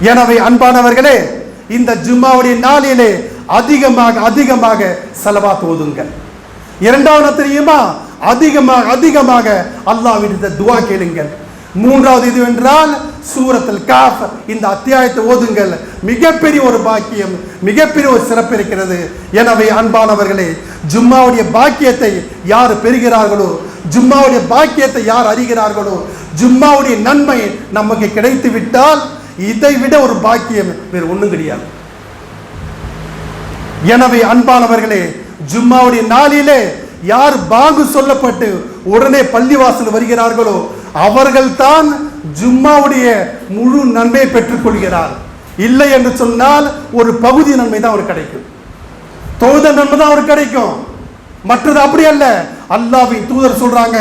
எனவே அன்பானவர்களே இந்த ஜும்மாவுடைய நாளிலே அதிகமாக அதிகமாக செலவாத்து ஓதுங்கள் இரண்டாவது தெரியுமா? அதிகமாக அதிகமாக அல்லாவிட துவா கேளுங்கள். மூன்றாவது இது என்றால் சூரத்தில் காஃப் இந்த அத்தியாயத்தை ஓதுங்கள். மிகப்பெரிய ஒரு பாக்கியம் மிகப்பெரிய ஒரு சிறப்பு இருக்கிறது. எனவே அன்பானவர்களே ஜும்மாவுடைய பாக்கியத்தை யார் பெறுகிறார்களோ ஜும்மாவுடைய பாக்கியத்தை யார் அறிகிறார்களோ ஜும்மாவுடைய நன்மை நமக்கு கிடைத்து விட்டால் இதை விட ஒரு பாக்கியம் வேறு ஒன்றும் கிடையாது. எனவே அன்பானவர்களே ஜும்மாவுடைய நாளிலே யார் பாங்கு சொல்லப்பட்டு உடனே பள்ளிவாசல் வருகிறார்களோ அவர்கள்தான் ஜும்மாவுடைய முழு நன்மையை பெற்றுக்கொள்கிறார். இல்லை என்று சொன்னால் ஒரு பகுதி நன்மை தான் அவர் கிடைக்கும். தொழுத நன்மை தான் அவர் கிடைக்கும். மற்றது அப்படி அல்ல. அல்லாவின் தூதர் சொல்றாங்க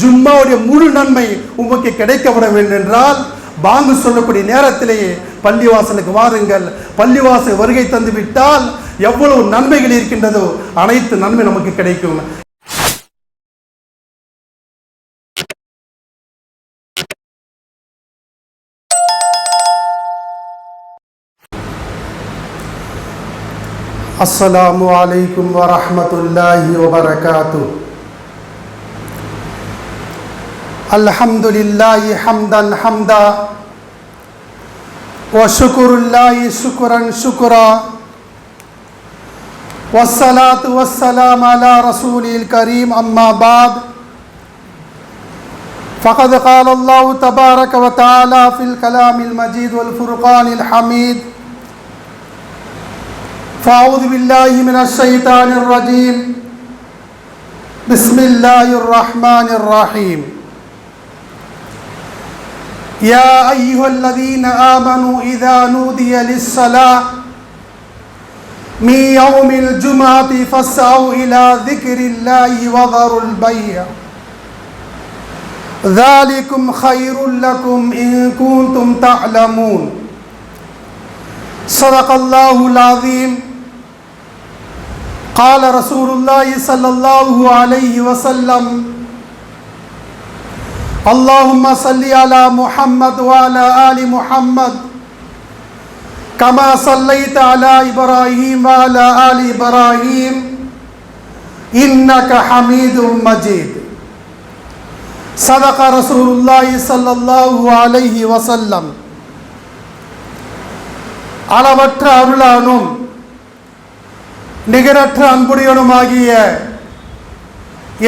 ஜும்மாவுடைய முழு நன்மை உமக்கு கிடைக்கப்பட வேண்டும் என்றால் பாங்கு சொல்லக்கூடிய நேரத்திலேயே பள்ளிவாசலுக்கு வாருங்கள். பள்ளிவாசல் வருகை தந்துவிட்டால் எவ்வளவு நன்மைகள் இருக்கின்றதோ அனைத்து நன்மை நமக்கு கிடைக்கும். அஸ்ஸலாமு அலைக்கும் வரமத்துல்லாஹி الحمد لله حمدا حمدا وشكر الله شكرا شكرا والصلاة والسلام على رسوله الكريم أما بعد فقد قال الله تبارك وتعالى في الكلام المجيد والفرقان الحميد فأعوذ بالله من الشيطان الرجيم بسم الله الرحمن الرحيم يا أيها الذين آمنوا إذا نودي للصلاة من يوم الجمعة فاسعوا إلى ذكر الله وذروا البيع. ذلكم خير لكم إن كنتم تعلمون. صدق الله العظيم. قال رسول الله صلى الله عليه وسلم اللهم صل على محمد وعلى آل محمد كما صليت على إبراهيم وعلى آل إبراهيم إنك حميد مجيد صدق رسول الله صلى الله عليه وسلم அளவற்ற அருளானும் நிகரற்ற அன்புடையனுமாகிய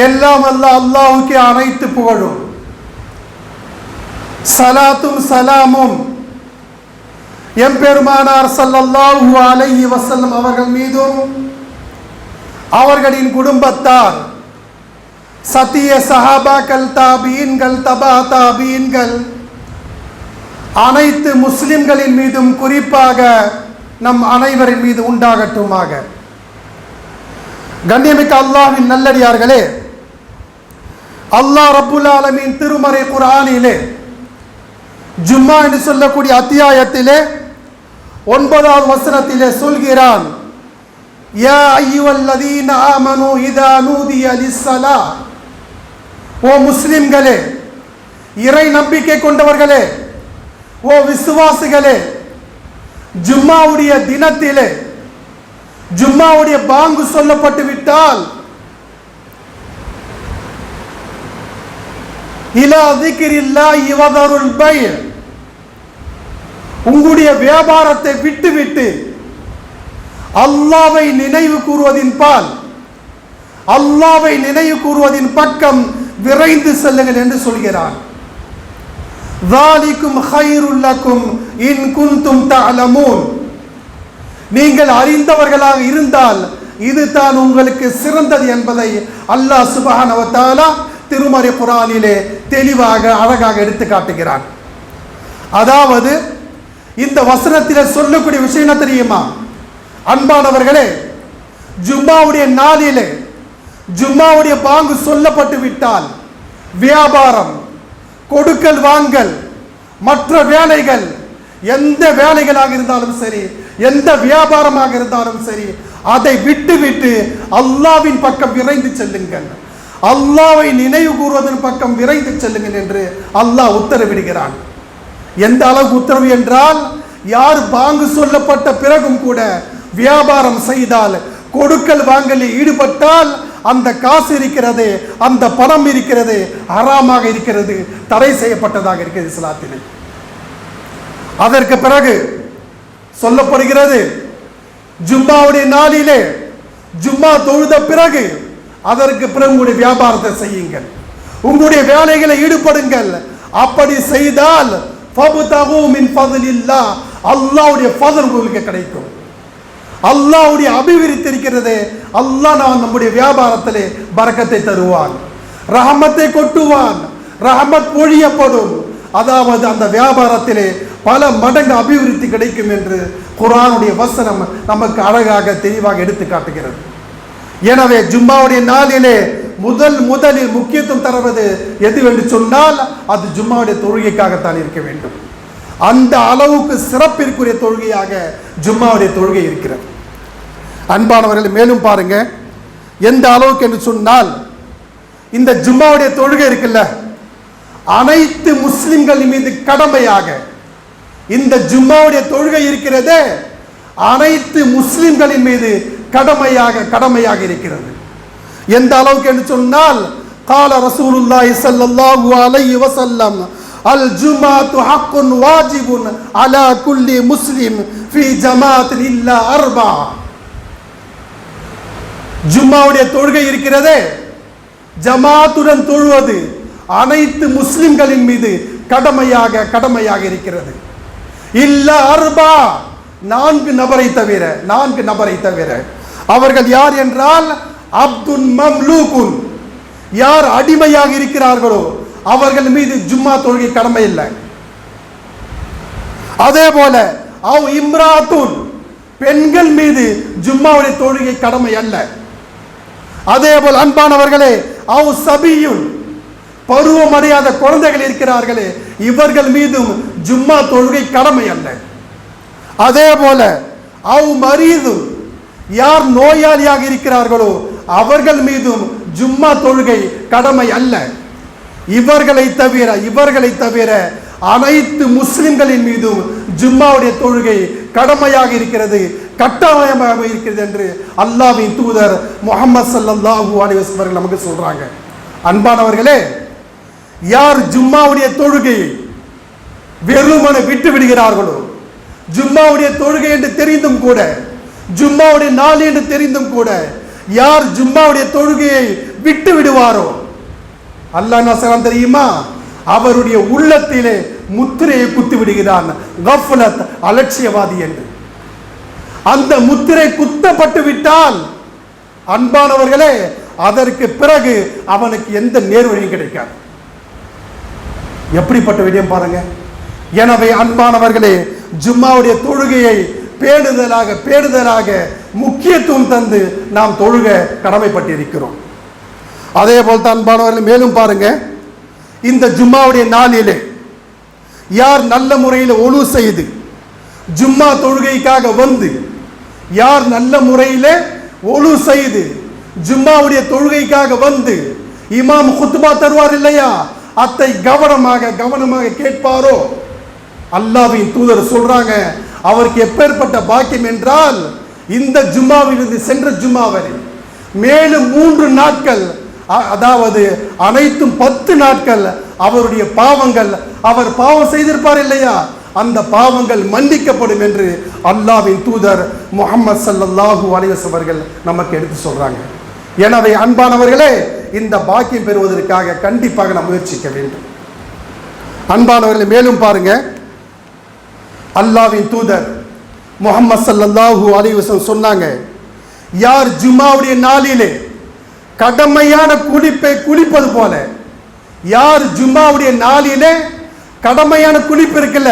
எல்லாம் அல்ல அல்லாஹுக்கு அனைத்து புகழும் சலாத்தும் சலாமும். எம்பெருமானார் சல்லல்லாஹு அலைஹி வசல்லம் அவர்கள் மீதும் அவர்களின் குடும்பத்தார் சத்திய சஹாபாக்கள் தாபீன்கள் தபா தாபீன்கள் அனைத்து முஸ்லிம்களின் மீதும் குறிப்பாக நம் அனைவரின் மீது உண்டாகட்டுமாக. கண்ணியமிக்க அல்லாஹ்வின் நல்லடியார்களே அல்லாஹ் ரபுல் ஆலமின் திருமறை குரானிலே ஜும்மா என்று சொல்லக்கூடிய அத்தியாயத்திலே ஒன்பதாவது வசனத்திலே சொல்கிறான் யா ஐயுவல்லதீன ஆமனு இதா நூதிய ஓ முஸ்லிம்களே இறை நம்பிக்கை கொண்டவர்களே ஓ விசுவாசிகளே ஜும்மாவுடைய தினத்திலே ஜும்மாவுடைய பாங்கு சொல்லப்பட்டு விட்டால் இலா திக்கிரில்லா இவதருள் பய உங்களுடைய வியாபாரத்தை விட்டுவிட்டு அல்லாவை நினைவு கூறுவதின் பால் அல்லாவை நினைவு கூறுவதின் பக்கம் விரைந்து செல்லுங்கள் என்று சொல்கிறான். தாலிக்கும் ஹைருல்லக்கும் இன் குந்தும் தலமூன் நீங்கள் அறிந்தவர்களாக இருந்தால் இதுதான் உங்களுக்கு சிறந்தது என்பதை அல்லாஹ் சுபஹானவத்தாலா திருமறை குரானிலே தெளிவாக அழகாக எடுத்து காட்டுகிறான். அதாவது இந்த வசனத்தில் சொல்லக்கூடிய விஷயம் என்ன தெரியுமா? அன்பானவர்களே ஜும்மாவுடைய நாளிலே ஜும்மாவுடைய பாங்கு சொல்லப்பட்டு விட்டால் வியாபாரம் கொடுக்கல் வாங்கல் மற்ற வேலைகள் எந்த வேலைகளாக இருந்தாலும் சரி எந்த வியாபாரமாக இருந்தாலும் சரி அதை விட்டு விட்டு அல்லாவின் பக்கம் விரைந்து செல்லுங்கள். அல்லாவை நினைவு கூறுவதன் பக்கம் விரைந்து செல்லுங்கள் என்று அல்லாஹ் உத்தரவிடுகிறான். எந்த அளவுக்கு உத்தரவு என்றால் யார் பாங்கு சொல்லப்பட்ட பிறகும் கூட வியாபாரம் செய்தால் கொடுக்கல் வாங்கலில் ஈடுபட்டால் அந்த காசு இருக்கிறது அந்த பணம் இருக்கிறது அறாமாக இருக்கிறது தடை செய்யப்பட்டதாக இருக்கிறது இஸ்லாத்திலே. அதற்கு பிறகு சொல்லப்படுகிறது ஜும்மாவுடைய நாளிலே ஜும்மா தொழுத பிறகு அதற்கு பிறகு உங்களுடைய வியாபாரத்தை செய்யுங்கள். உங்களுடைய வேலைகளை ஈடுபடுங்கள். அப்படி செய்தால் அல்லாவுடைய பதில் உங்களுக்கு கிடைக்கும். அல்லாவுடைய அபிவிருத்தி இருக்கிறது. அல்லாஹ் நான் நம்முடைய வியாபாரத்திலே பறக்கத்தை தருவான். ரஹமத்தை கொட்டுவான். ரஹமத் பொழியப்படும் அதாவது அந்த வியாபாரத்திலே பல மடங்கு அபிவிருத்தி கிடைக்கும் என்று குரானுடைய வசனம் நமக்கு அழகாக தெளிவாக எடுத்து காட்டுகிறது. எனவே ஜும்மாவுடைய நாளிலே முதல் முதலில் முக்கியத்துவம் தருவது எதுவென்று சொன்னால் அது ஜும்மாவுடைய தொழுகைக்காகத்தான் இருக்க வேண்டும். அந்த அளவுக்கு சிறப்பிற்குரிய தொழுகையாக ஜும்மாவுடைய தொழுகை இருக்கிறது. அன்பானவர்கள் மேலும் பாருங்க. எந்த அளவுக்கு என்று சொன்னால் இந்த ஜும்மாவுடைய தொழுகை இருக்குல்ல அனைத்து முஸ்லிம்கள் மீது கடமையாக இந்த ஜும்மாவுடைய தொழுகை இருக்கிறதே அனைத்து முஸ்லிம்களின் மீது கடமையாக கடமையாக இருக்கிறது. எந்த அளவுக்கு என்று சொன்னால் கால ரசூலுல்லாஹி ஸல்லல்லாஹு அலைஹி வஸல்லம் அல் ஜுமாத்து ஹக்குன் வாஜிபுன் அலா குல்லி முஸ்லிம் ஃபி ஜமாத் இல்லா அர்பா. ஜும்மாவுடைய தொழுகை இருக்கிறதே. ஜமாத்துடன் தொழுவது அனைத்து முஸ்லிம்களின் மீது கடமையாக கடமையாக இருக்கிறது. இல்ல அர்பா நான்கு நபரை தவிர நான்கு நபரை தவிர. அவர்கள் யார் என்றால் அப்துல் மம்லூகுன் யார் அடிமையாக இருக்கிறார்களோ அவர்கள் மீது ஜும்மா தொழுகை கடமை இல்லை. அதே போல அவ் இம்ராத்துன் பெண்கள் மீது ஜும்மாவுடைய தொழுகை கடமை அல்ல. அதே போல் அன்பானவர்களே அவ் சபியுன் பருவமடையாத குழந்தைகள் இருக்கிறார்களே இவர்கள் மீதும் ஜும்மா தொழுகை கடமை அல்ல. அதே போல அவ் மரீதும் யார் நோயாளியாக இருக்கிறார்களோ அவர்கள் மீதும் ஜும்மா தொழுகை கடமை அல்ல. இவர்களை தவிர இவர்களை தவிர அனைத்து முஸ்லிம்களின் மீதும் ஜும்மாவுடைய தொழுகை கடமையாக இருக்கிறது கட்டாயமாக இருக்கிறது என்று அல்லாவின் தூதர் முகமது ஸல்லல்லாஹு அலிவஸ்மர்கள் நமக்கு சொல்றாங்க. அன்பானவர்களே யார் ஜும்மாவுடைய தொழுகை வெறுமனை விட்டு விடுகிறார்களோ ஜும்மாவுடைய தொழுகை என்று தெரிந்தும் கூட ஜும்மாவுடைய நாள் என்று தெரிந்தும் கூட யார் ஜும்மாவுடைய தொழுகையை விட்டு விடுவாரோ? அல்லாஹ் என்ன தெரியுமா? அவருடைய உள்ளத்திலே முத்திரையை குத்து விடுகிறான். கஃப்லத் அலட்சியவாதி என்று. அந்த முத்திரை குத்தப்பட்டு விட்டால் அன்பானவர்களே அதற்கு பிறகு அவனுக்கு எந்த நேர்வழியும் கிடைக்காது. எப்படிப்பட்ட விடயம் பாருங்க. எனவே அன்பானவர்களே ஜும்மாவுடைய தொழுகையை பேடுதலாக பேடுதலாக முக்கியத்துவம் தந்து நாம் தொழுக கடமைப்பட்டிருக்கிறோம். அதே போல் தான் அன்பானவர்கள் மேலும் பாருங்க. இந்த ஜும்மாவுடைய நாளிலே யார் நல்ல முறையில் ஒழு செய்து ஜும்மா தொழுகைக்காக வந்து யார் நல்ல முறையில் ஒழு செய்து ஜும்மாவுடைய தொழுகைக்காக வந்து இமாம் குத்துபா தருவார் இல்லையா? அத்தை கவனமாக கவனமாக கேட்பாரோ? அல்லாவின் தூதர் சொல்றாங்க அவருக்கு எப்பேற்பட்ட பாக்கியம் என்றால் இந்த ஜும்மாவிலிருந்து சென்ற ஜும்மா வரை. மேலும் மூன்று நாட்கள் அதாவது அனைத்தும் பத்து நாட்கள் அவருடைய பாவங்கள் அவர் பாவம் செய்திருப்பார் இல்லையா? அந்த பாவங்கள் மன்னிக்கப்படும் என்று அல்லாவின் தூதர் முகமது ஸல்லல்லாஹு அலைஹி அவர்கள் நமக்கு எடுத்து சொல்றாங்க. எனவே அன்பானவர்களே இந்த பாக்கியம் பெறுவதற்காக கண்டிப்பாக நாம் முயற்சிக்க வேண்டும். அன்பானவர்களை மேலும் பாருங்கள் அல்லாவின் தூதர் முகமது சல்லாஹூ அலைஹி சொன்னாங்க யார் ஜும்மாவுடைய நாளிலே கடமையான குளிப்பை குளிப்பது போல யார் ஜும்மாவுடைய நாளிலே கடமையான குளிப்பு இருக்குல்ல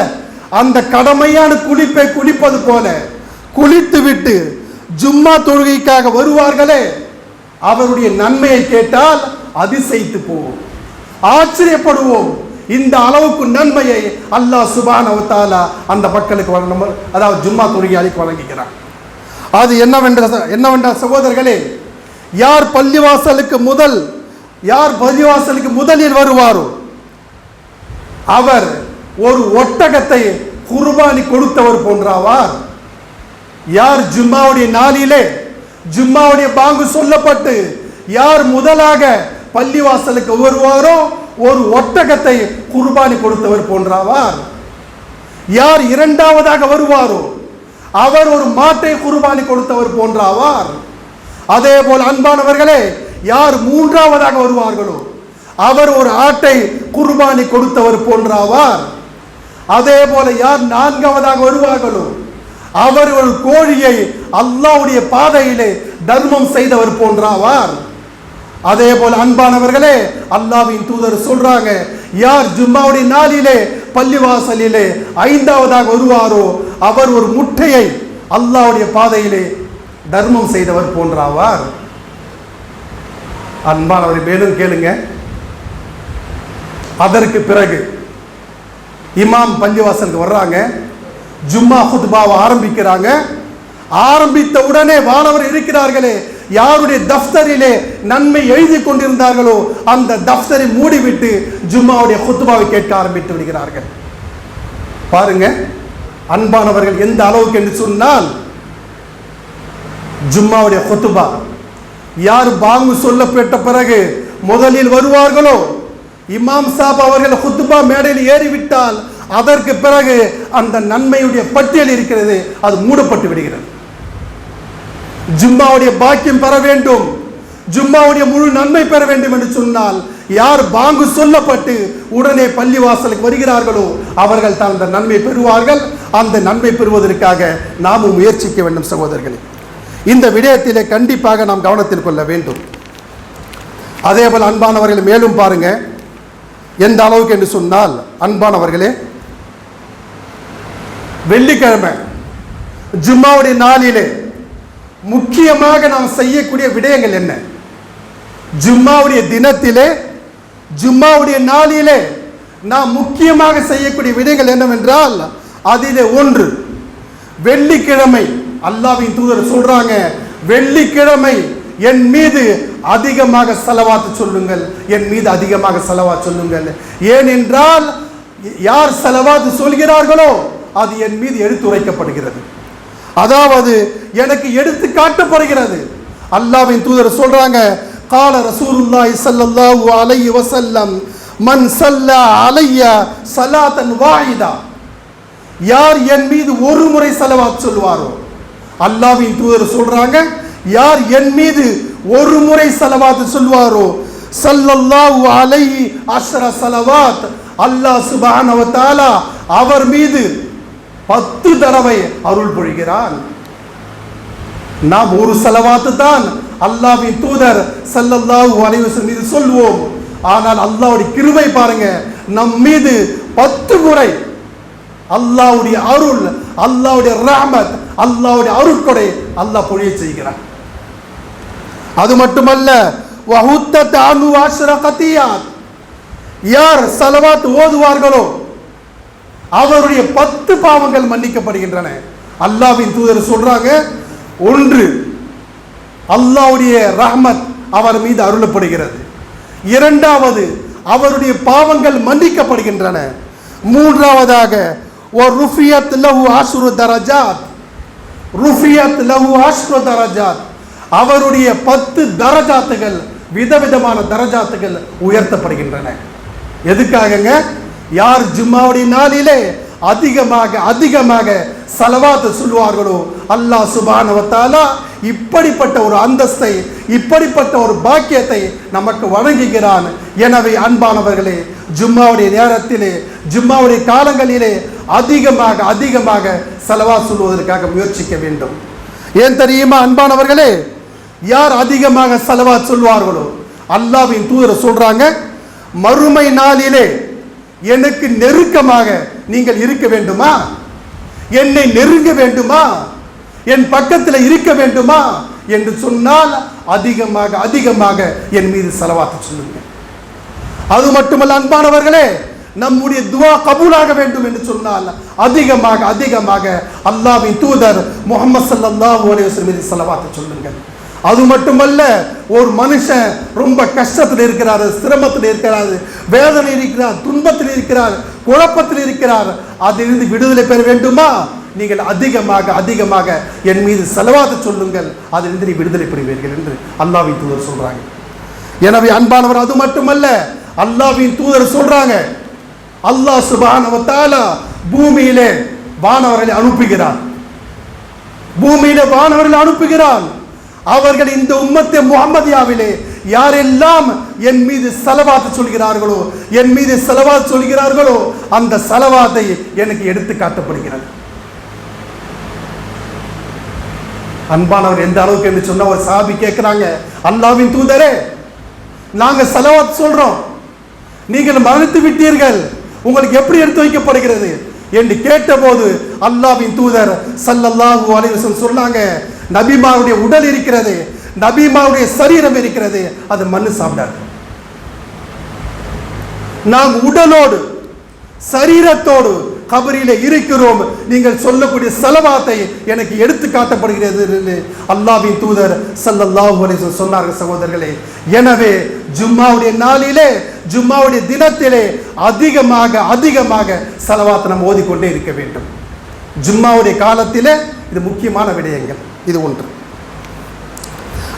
அந்த கடமையான குளிப்பை குளிப்பது போல குளித்து விட்டு ஜும்மா தொழுகைக்காக வருவார்களே அவருடைய நன்மையை கேட்டால் அதிசயித்து போவோம் ஆச்சரியப்படுவோம். இந்த அளவுக்கு நன்மையை அல்லாஹ் சுபானவ அந்த மக்களுக்கு வழங்க அதாவது ஜும்மா தொழுகை வழங்குகிறார் வழங்குகிறான். அது என்னவென்ற என்னவென்ற சகோதரர்களே யார் பள்ளிவாசலுக்கு முதல் யார் பள்ளிவாசலுக்கு முதலில் வருவாரோ அவர் ஒரு ஒட்டகத்தை குர்பானி கொடுத்தவர் போன்றாவார். யார் ஜும்மாவுடைய நாளிலே ஜும்மாவுடைய பாங்கு சொல்லப்பட்டு யார் முதலாக பள்ளிவாசலுக்கு வருவாரோ ஒரு ஒட்டகத்தை குர்பானி கொடுத்தவர் போன்றாவார். யார் இரண்டாவதாக வருவாரோ அவர் ஒரு மாட்டை குர்பானி கொடுத்தவர் போன்றாவார். அதே போல் அன்பானவர்களே யார் மூன்றாவதாக வருவார்களோ அவர் ஒரு ஆட்டை குர்பானி கொடுத்தவர் போன்றாவார். அதே போல யார் நான்காவதாக வருவார்களோ அவர் ஒரு கோழியை அல்லாஹ்வுடைய பாதையிலே தர்மம் செய்தவர் போன்றாவார். அதே போல அன்பானவர்களே அல்லாவின் தூதர் சொல்றாங்க யார் ஜும்மாவுடைய நாளிலே பள்ளிவாசலிலே ஐந்தாவதாக வருவாரோ அவர் ஒரு முட்டையை அல்லாவுடைய பாதையிலே தர்மம் செய்தவர் போன்றாவார். அன்பானவரை மேலும் கேளுங்க. அதற்கு பிறகு இமாம் பள்ளிவாசலுக்கு வர்றாங்க. ஜும்மா ஹுத்பாவை ஆரம்பிக்கிறாங்க. ஆரம்பித்த உடனே வானவர் இருக்கிறார்களே யாருடைய தஃப்தரிலே நன்மை எழுதி கொண்டிருந்தார்களோ அந்த தஃப்தரை மூடிவிட்டு ஜும்மாவுடைய குத்துபாவை கேட்க ஆரம்பித்து விடுகிறார்கள். பாருங்க அன்பானவர்கள் எந்த அளவுக்கு என்று சொன்னால் ஜும்மாவுடைய குத்துபா. யார் பாங்கு சொல்லப்பட்ட பிறகு முதலில் வருவார்களோ இமாம் சாப் அவர்கள் குத்துபா மேடையில் ஏறிவிட்டால் அதற்கு பிறகு அந்த நன்மையுடைய பட்டியல் இருக்கிறது அது மூடப்பட்டு விடுகிறது. ஜும்மாவுடைய பாக்கியம் பெற வேண்டும். ஜும்மாவுடைய முழு நன்மை பெற வேண்டும் என்று சொன்னால் யார் பாங்கு சொல்லப்பட்டு உடனே பள்ளிவாசலுக்கு வருகிறார்களோ அவர்கள் தான் அந்த நன்மை பெறுவார்கள். அந்த நன்மை பெறுவதற்காக நாமும் முயற்சிக்க வேண்டும் சகோதரர்களே. இந்த விடயத்திலே கண்டிப்பாக நாம் கவனத்தில் கொள்ள வேண்டும். அதே போல் அன்பானவர்கள் மேலும் பாருங்க. எந்த அளவுக்கு என்று சொன்னால் அன்பானவர்களே வெள்ளிக்கிழமை ஜும்மாவுடைய நாளிலே முக்கியமாக நாம் செய்யக்கூடிய விடயங்கள் என்ன? ஜும்மாவுடைய தினத்திலே ஜும்மாவுடைய நாளிலே நாம் முக்கியமாக செய்யக்கூடிய விடயங்கள் என்னவென்றால் அதிலே ஒன்று வெள்ளிக்கிழமை அல்லாவின் தூதர் சொல்றாங்க வெள்ளிக்கிழமை என் மீது அதிகமாக செலவாத்து சொல்லுங்கள் என் மீது அதிகமாக செலவா சொல்லுங்கள். ஏனென்றால் யார் செலவாத்து சொல்கிறார்களோ அது என் மீது எடுத்துரைக்கப்படுகிறது. அதாவது எனக்கு எடுத்து காட்டப்படுகிறது. அல்லாவின் தூதர் சொல்றாங்க கால ரசூலுல்லாஹி ஸல்லல்லாஹு அலைஹி வஸல்லம் மன் ஸல்லா அலைய ஸலாத்தன் வாஹிதா. யார் என் மீது ஒரு முறை செலவாத் சொல்வாரோ அல்லாவின் தூதர் சொல்றாங்க யார் என் மீது ஒரு முறை செலவாத்து சொல்வாரோ ஸல்லல்லாஹு அலைஹி அஸ்ர ஸலவாத் அல்லாஹ் சுப்ஹானஹு வ அவர் மீது பத்து தடவை அருள் பொழிகிறான். நாம் ஒரு செலவாத்து தான் அல்லாஹ்வின் தூதர் ஸல்லல்லாஹு அலைஹி மீது சொல்வோம். ஆனால் அல்லாவுடைய கிருவை பாருங்க நம் மீது பத்து முறை அல்லாஹ்வுடைய அருள் அல்லாவுடைய ராமத் அல்லாவுடைய அருட்கொடை அல்லாஹ் பொழிய செய்கிறான். அது மட்டுமல்ல யார் சலவாத் ஓதுவார்களோ அவருடைய பத்து பாவங்கள் மன்னிக்கப்படுகின்றன. அல்லாஹ்வின் தூதர் சொல்றாங்க ஒன்று அல்லாஹ்வுடைய ரஹ்மத் அவர் மீது அருளப்படுகிறது. இரண்டாவது அவருடைய பாவங்கள் மன்னிக்கப்படுகின்றன. மூன்றாவதாக ஒரு ருஃபியத் லஹு ஆஷ்ரு தரஜாத். ருஃபியத் லஹு ஆஷ்ரு தரஜாத். அவருடைய பத்து தரஜாத்துகள் விதவிதமான தரஜாத்துகள் உயர்த்தப்படுகின்றன. எதுக்காகங்க? யார் ஜும்மாவுடைய நாளிலே அதிகமாக அதிகமாக சலவாத்து சொல்லுவார்களோ அல்லாஹ் சுபானவத்தாலா இப்படிப்பட்ட ஒரு அந்தஸ்தை இப்படிப்பட்ட ஒரு பாக்கியத்தை நமக்கு வழங்குகிறான். எனவே அன்பானவர்களே ஜும்மாவுடைய நேரத்திலே ஜும்மாவுடைய காலங்களிலே அதிகமாக அதிகமாக செலவா சொல்வதற்காக முயற்சிக்க வேண்டும். ஏன் தெரியுமா அன்பானவர்களே யார் அதிகமாக செலவா சொல்வார்களோ அல்லாவின் தூதர் சொல்றாங்க மறுமை நாளிலே எனக்கு நெருக்கமாக நீங்கள் இருக்க வேண்டுமா? என்னை நெருங்க வேண்டுமா? என் பக்கத்தில் இருக்க வேண்டுமா? என்று சொன்னால் அதிகமாக அதிகமாக என் மீது செலவாக்க சொல்லுங்க அது மட்டுமல்ல அன்பானவர்களே நம்முடைய துவா கபூலாக வேண்டும் என்று சொன்னால் அதிகமாக அதிகமாக அல்லாவின் தூதர் முகமது சல்லாஹூ அலைஹி மீது செலவாக்க சொல்லுங்கள். அது மட்டுமல்ல ஒரு மனுஷன் ரொம்ப கஷ்டத்தில் இருக்கிறார் சிரமத்தில் இருக்கிறார் வேதனை இருக்கிறார் துன்பத்தில் இருக்கிறார் குழப்பத்தில் இருக்கிறார். அதிலிருந்து விடுதலை பெற வேண்டுமா? நீங்கள் அதிகமாக அதிகமாக என் மீது செலவாத சொல்லுங்கள். அதிலிருந்து நீ விடுதலை பெறுவீர்கள் என்று அல்லாவின் தூதர் சொல்றாங்க. எனவே அன்பானவர் அது மட்டுமல்ல அல்லாவின் தூதர் சொல்றாங்க அல்லாஹ் சுபானவ பூமியிலே வானவர்களை அனுப்புகிறார். பூமியிலே வானவர்களை அனுப்புகிறான் அவர்கள் இந்த உம்மத்தை முகமதியாவிலே யாரெல்லாம் என் மீது செலவாத்து சொல்கிறார்களோ என் மீது செலவாத்து சொல்கிறார்களோ அந்த செலவாத்தை எனக்கு எடுத்து காட்டப்படுகிறது. அன்பானவர் எந்த அளவுக்கு என்று சொன்ன ஒரு சாபி கேட்கிறாங்க அல்லாவின் தூதரே நாங்க செலவாத் சொல்றோம். நீங்கள் மறுத்து விட்டீர்கள். உங்களுக்கு எப்படி எடுத்து வைக்கப்படுகிறது? என்று கேட்டபோது அல்லாவின் தூதர் சல்லல்லாஹு அலைவசம் சொன்னாங்க நபிமாவுடைய உடல் இருக்கிறது நபிமாவுடைய சரீரம் இருக்கிறது அது மண்ணு சாப்பிடாது. நாம் உடலோடு சரீரத்தோடு கபரியில இருக்கிறோம். நீங்கள் சொல்லக்கூடிய செலவாத்தை எனக்கு எடுத்து காட்டப்படுகிறது என்று அல்லாவின் தூதர் ஸல்லல்லாஹு சொன்னார்கள் சகோதரர்களே. எனவே ஜும்மாவுடைய நாளிலே ஜும்மாவுடைய தினத்திலே அதிகமாக அதிகமாக செலவாத்தை நம்ம ஓதிக்கொண்டே இருக்க வேண்டும். ஜும்மாவுடைய காலத்திலே இது முக்கியமான விடயங்கள். இது ஒன்று.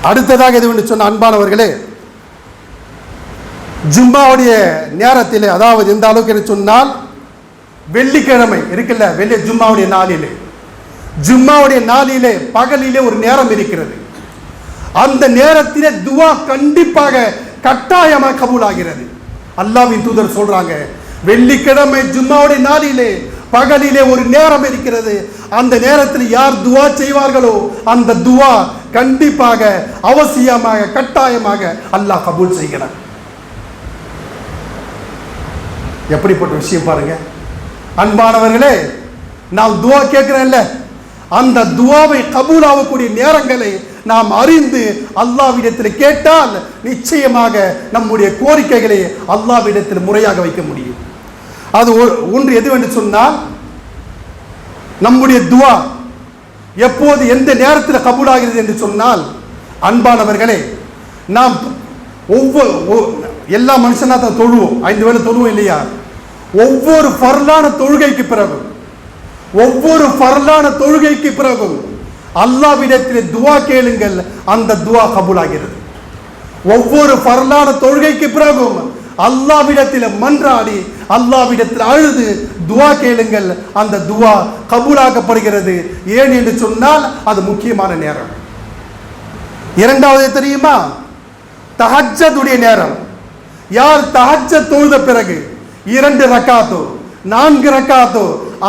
அடுத்ததாக இது என்று சொன்ன அன்பானவர்களே ஜும்மாவுடைய நேரத்தில் அதாவது எந்த அளவுக்கு என்று சொன்னால் வெள்ளிக்கிழமை இருக்குல்ல வெள்ளி ஜும்மாவுடைய நாளிலே. ஜும்மாவுடைய நாளிலே பகலிலே ஒரு நேரம் இருக்கிறது. அந்த நேரத்திலே துவா கண்டிப்பாக கட்டாயமாக கபூலாகிறது. அல்லாவின் தூதர் சொல்றாங்க வெள்ளிக்கிழமை ஜும்மாவுடைய நாளிலே பகலிலே ஒரு நேரம் இருக்கிறது. அந்த நேரத்தில் யார் துவா செய்வார்களோ அந்த துவா கண்டிப்பாக அவசியமாக கட்டாயமாக அல்லாஹ் கபூல் செய்கிறார் எப்படிப்பட்ட விஷயம் பாருங்க. அன்பானவர்களே நாம் துவா கேட்கிறேன்ல. அந்த துவாவை கபூலாகக்கூடிய நேரங்களை நாம் அறிந்து அல்லாவிடத்தில் கேட்டால் நிச்சயமாக நம்முடைய கோரிக்கைகளை அல்லாவிடத்தில் முறையாக வைக்க முடியும். அது ஒ- ஒன்று எதுவென்று சொன்னால் நம்முடைய துவா எப்போது எந்த நேரத்தில் கபூலாகிறது என்று சொன்னால் அன்பானவர்களே நாம் ஒவ்வொரு ஒ- எல்லா மனுஷனாக தான் தொழுவோம். ஐந்து வேலை தொழுவோம் இல்லையா? ஒவ்வொரு பரலான தொழுகைக்கு பிறகும் ஒவ்வொரு பரலான தொழுகைக்கு பிறகும் அல்லாவிடத்தில் துவா கேளுங்கள் அந்த துவா கபூலாகிறது. ஒவ்வொரு பரலான தொழுகைக்கு பிறகும் அல்லாவிடத்தில் மன்றாடி அல்லாவிடத்தில் அழுது துவா கேளுங்கள். அந்த துவா கபூலாக்கப்படுகிறது. ஏன் என்று சொன்னால் அது முக்கியமான நேரம். இரண்டாவது தெரியுமா? தஹஜத்துடைய நேரம். யார் தஹஜ தொழுத பிறகு இரண்டு ரக்காத்தோ நான்கு ரக்காத்தோ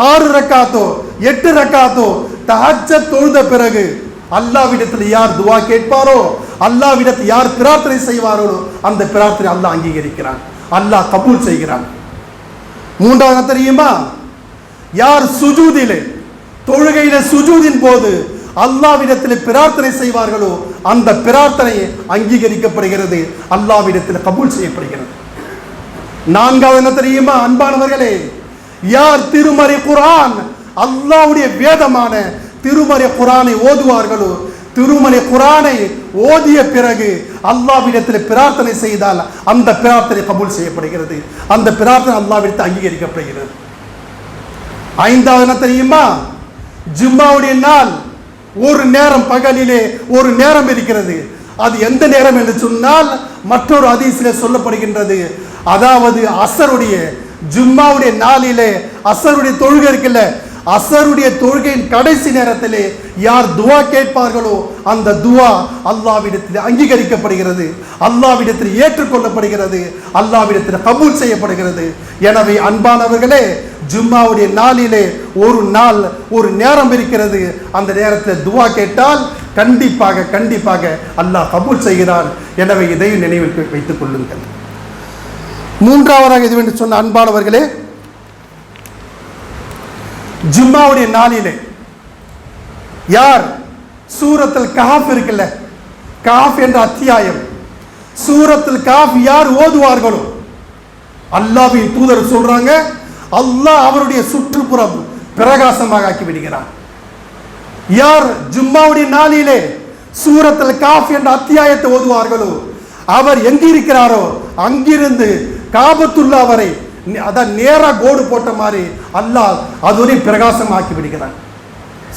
ஆறு ரக்காத்தோ எட்டு ரக்காத்தோ தஹஜ தொழுத பிறகு அல்லாவிடத்தில் யார் துவா கேட்பாரோ? அல்லாவிடத்தில் யார் பிரார்த்தனை செய்வார்களோ அந்த பிரார்த்தனை அல்லாஹ் அங்கீகரிக்கிறான். அல்லாஹ் கபூல் செய்கிறான். மூன்றாவது தெரியுமா? யார் சுஜூதிலே தொழுகையில சுஜூதின் போது அல்லாவிடத்தில் பிரார்த்தனை செய்வார்களோ அந்த பிரார்த்தனை அங்கீகரிக்கப்படுகிறது அல்லாவிடத்தில் கபூல் செய்யப்படுகிறது. நான்காவது என்ன தெரியுமா? அன்பானவர்களே யார் திருமறை குரான் அல்லாஹ்வுடைய வேதமான திருமறை குரானை ஓதுவார்களோ திருமலை குரானை ஓதிய பிறகு அல்லாவிடத்தில் பிரார்த்தனை செய்தால் அந்த பிரார்த்தனை கபூல் செய்யப்படுகிறது. அந்த பிரார்த்தனை அல்லாவிடத்தில் அங்கீகரிக்கப்படுகிறது. ஐந்தாவது என்ன தெரியுமா? ஜும்மாவுடைய நாள் ஒரு நேரம் பகலிலே ஒரு நேரம் இருக்கிறது. அது எந்த நேரம் என்று சொன்னால் மற்றொரு அதிசில சொல்லப்படுகின்றது. அதாவது அசருடைய ஜும்மாவுடைய நாளிலே அசருடைய தொழுகை இருக்குல்ல அசருடைய தொழுகையின் கடைசி நேரத்திலே யார் துவா கேட்பார்களோ அந்த துவா அல்லாவிடத்தில் அங்கீகரிக்கப்படுகிறது. அல்லாவிடத்தில் ஏற்றுக்கொள்ளப்படுகிறது. அல்லாவிடத்தில் கபூல் செய்யப்படுகிறது. எனவே அன்பானவர்களே ஜும்மாவுடைய நாளிலே ஒரு நாள் ஒரு நேரம் இருக்கிறது. அந்த நேரத்தில் துவா கேட்டால் கண்டிப்பாக கண்டிப்பாக அல்லாஹ் கபூல் செய்கிறான். எனவே இதையும் நினைவில் வைத்துக் கொள்ளுங்கள். மூன்றாவதாக இதுவென்று சொன்ன அன்பானவர்களே ஜும்மாவுடைய நாளிலே. யார்? சூரத்தில் காஃப் இருக்குல்ல? காஃப் என்ற அத்தியாயம். சூரத்தில் காஃப் யார் ஓதுவார்களோ? அல்லாவின் தூதர் சொல்றாங்க அல்லாஹ் அவருடைய சுற்றுப்புறம் பிரகாசமாக ஆக்கி விடுகிறார் யார் ஜும்மாவுடைய நாளிலே சூரத்தில் காஃப் என்ற அத்தியாயத்தை ஓதுவார்களோ? அவர் எங்கிருக்கிறாரோ? அங்கிருந்து காபத்துள்ளா வரை அதான் நேராக கோடு போட்ட மாதிரி அல்லாஹ் அதுவரை பிரகாசமாக்கி விடுகிறான்.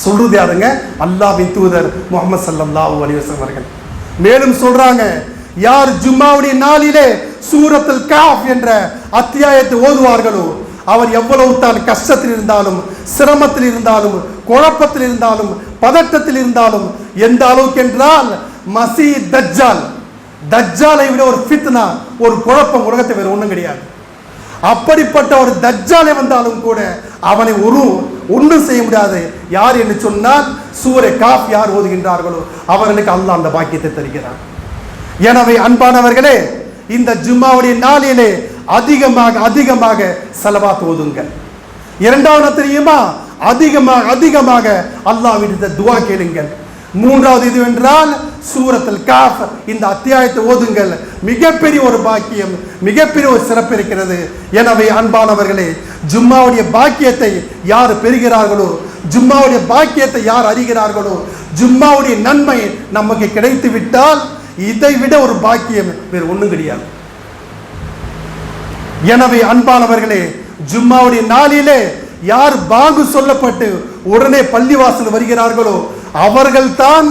சொல்றது யாருங்க? அல்லாஹ் தூதர் முகமது ஸல்லல்லாஹு அலிவசம் அவர்கள். மேலும் சொல்றாங்க யார் ஜும்மாவுடைய நாளிலே சூரத்தில் காஃப் என்ற அத்தியாயத்தை ஓதுவார்களோ அவர் எவ்வளவு தான் கஷ்டத்தில் இருந்தாலும் சிரமத்தில் இருந்தாலும் குழப்பத்தில் இருந்தாலும் பதட்டத்தில் இருந்தாலும் எந்த அளவுக்கு என்றால் மசி தஜ்ஜால். தஜ்ஜாலை விட ஒரு ஃபித்னா ஒரு குழப்பம் உலகத்தை வேறு ஒன்றும் கிடையாது. அப்படிப்பட்ட ஒரு தஜ்ஜாலை வந்தாலும் கூட அவனை ஒரு ஒன்றும் செய்ய முடியாது. யார் என்று சொன்னால் சூரை காப் யார் ஓதுகின்றார்களோ அவர்களுக்கு அல்லாஹ் அந்த பாக்கியத்தை தருகிறார் எனவே அன்பானவர்களே இந்த ஜும்மாவுடைய நாளிலே அதிகமாக அதிகமாக செலவாத்து ஓதுங்கள். இரண்டாவது தெரியுமா? அதிகமாக அதிகமாக அல்லாஹ்விடத்தில் துவா கேளுங்கள். மூன்றாவது இது என்றால் சூரத்தில் காஃப். இந்த அத்தியாயத்தை ஓதுங்கள். மிகப்பெரிய ஒரு பாக்கியம் மிகப்பெரிய ஒரு சிறப்பு இருக்கிறது. எனவே அன்பானவர்களே ஜும்மாவுடைய பாக்கியத்தை யார் பெறுகிறார்களோ ஜும்மாவுடைய பாக்கியத்தை யார் அறிகிறார்களோ ஜும்மாவுடைய நன்மை நமக்கு கிடைத்து விட்டால் இதை விட ஒரு பாக்கியம் வேறு ஒண்ணும் கிடையாது. எனவே அன்பானவர்களே ஜும்மாவுடைய நாளிலே யார் பாங்கு சொல்லப்பட்டு உடனே பள்ளிவாசல் வருகிறார்களோ அவர்கள்தான்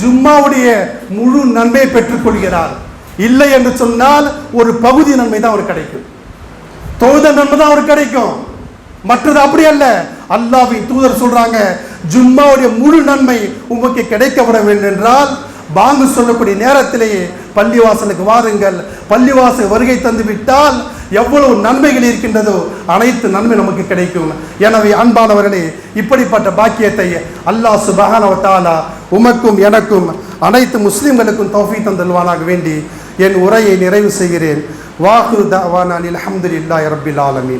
ஜும்மாவுடைய முழு நன்மையை பெற்றுக்கொள்கிறார் இல்லை என்று சொன்னால் ஒரு பகுதி நன்மை தான் அவருக்கு கிடைக்கும். தொழுத நன்மை தான் அவருக்கு கிடைக்கும். மற்றது அப்படி அல்ல. அல்லாவின் தூதர் சொல்றாங்க ஜும்மாவுடைய முழு நன்மை உங்களுக்கு கிடைக்கப்பட வேண்டும் என்றால் பாங்கு சொல்லக்கூடிய நேரத்திலேயே பள்ளிவாசலுக்கு வாருங்கள். பள்ளிவாசல் வருகை தந்துவிட்டால் எவ்வளவு நன்மைகள் இருக்கின்றதோ அனைத்து நன்மை நமக்கு கிடைக்கும். எனவே அன்பானவர்களே இப்படிப்பட்ட பாக்கியத்தை அல்லாஹ் சுபஹானஹு உமக்கும் எனக்கும் அனைத்து முஸ்லிம்களுக்கும் தௌஃபி தந்தல்வானாக வேண்டி என் உரையை நிறைவு செய்கிறேன். வாஹு தவானா அஹமதுல்லாய் ரபில் ஆலமீன்.